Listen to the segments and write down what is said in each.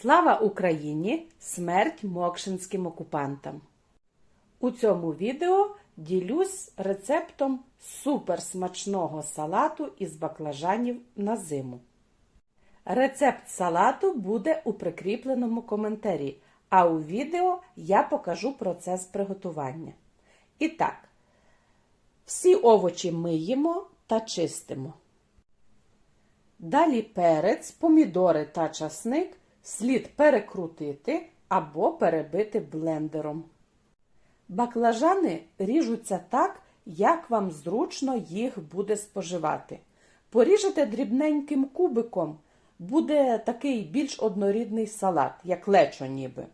Слава Україні! Смерть мокшинським окупантам! У цьому відео ділюсь рецептом суперсмачного салату із баклажанів на зиму. Рецепт салату буде у прикріпленому коментарі, а у відео я покажу процес приготування. І так, всі овочі миємо та чистимо. Далі перець, помідори та часник слід перекрутити або перебити блендером. Баклажани ріжуться так, як вам зручно їх буде споживати. Поріжете дрібненьким кубиком, буде такий більш однорідний салат, як лечо ніби.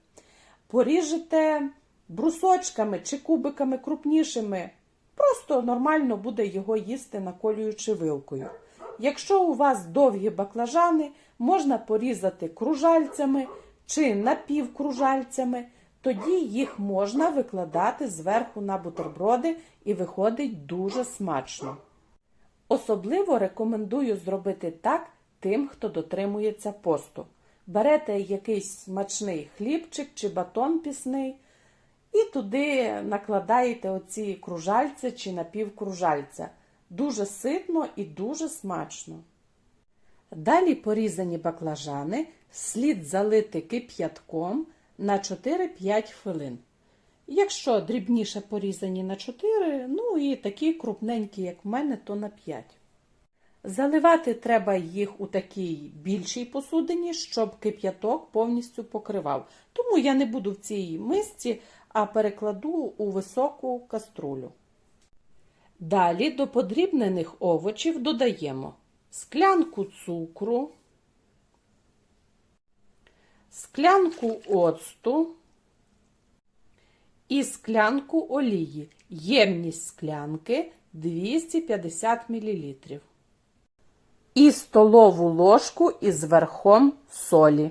Поріжете брусочками чи кубиками крупнішими, просто нормально буде його їсти, наколюючи вилкою. Якщо у вас довгі баклажани, можна порізати кружальцями чи напівкружальцями, тоді їх можна викладати зверху на бутерброди і виходить дуже смачно. Особливо рекомендую зробити так тим, хто дотримується посту. Берете якийсь смачний хлібчик чи батон пісний і туди накладаєте оці кружальця чи напівкружальця. Дуже ситно і дуже смачно. Далі порізані баклажани слід залити кип'ятком на 4-5 хвилин. Якщо дрібніше порізані на 4, ну і такі крупненькі, як в мене, то на 5. Заливати треба їх у такій більшій посудині, щоб кип'яток повністю покривав. Тому я не буду в цій мисці, а перекладу у високу каструлю. Далі до подрібнених овочів додаємо склянку цукру, склянку оцту і склянку олії. Ємність склянки 250 мл. І столову ложку із верхом солі.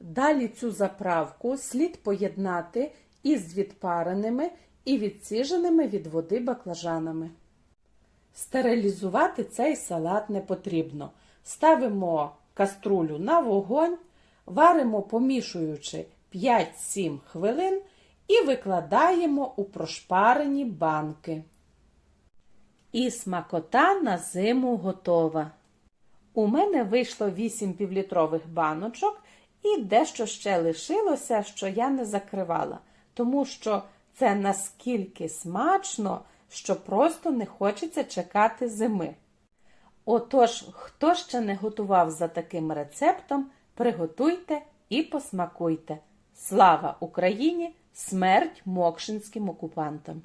Далі цю заправку слід поєднати із відпареними і відсіженими від води баклажанами. Стерилізувати цей салат не потрібно. Ставимо каструлю на вогонь, варимо помішуючи 5-7 хвилин і викладаємо у прошпарені банки. І смакота на зиму готова. У мене вийшло 8 півлітрових баночок і дещо ще лишилося, що я не закривала, тому що це наскільки смачно, що просто не хочеться чекати зими. Отож, хто ще не готував за таким рецептом, приготуйте і посмакуйте. Слава Україні! Смерть мокшинським окупантам!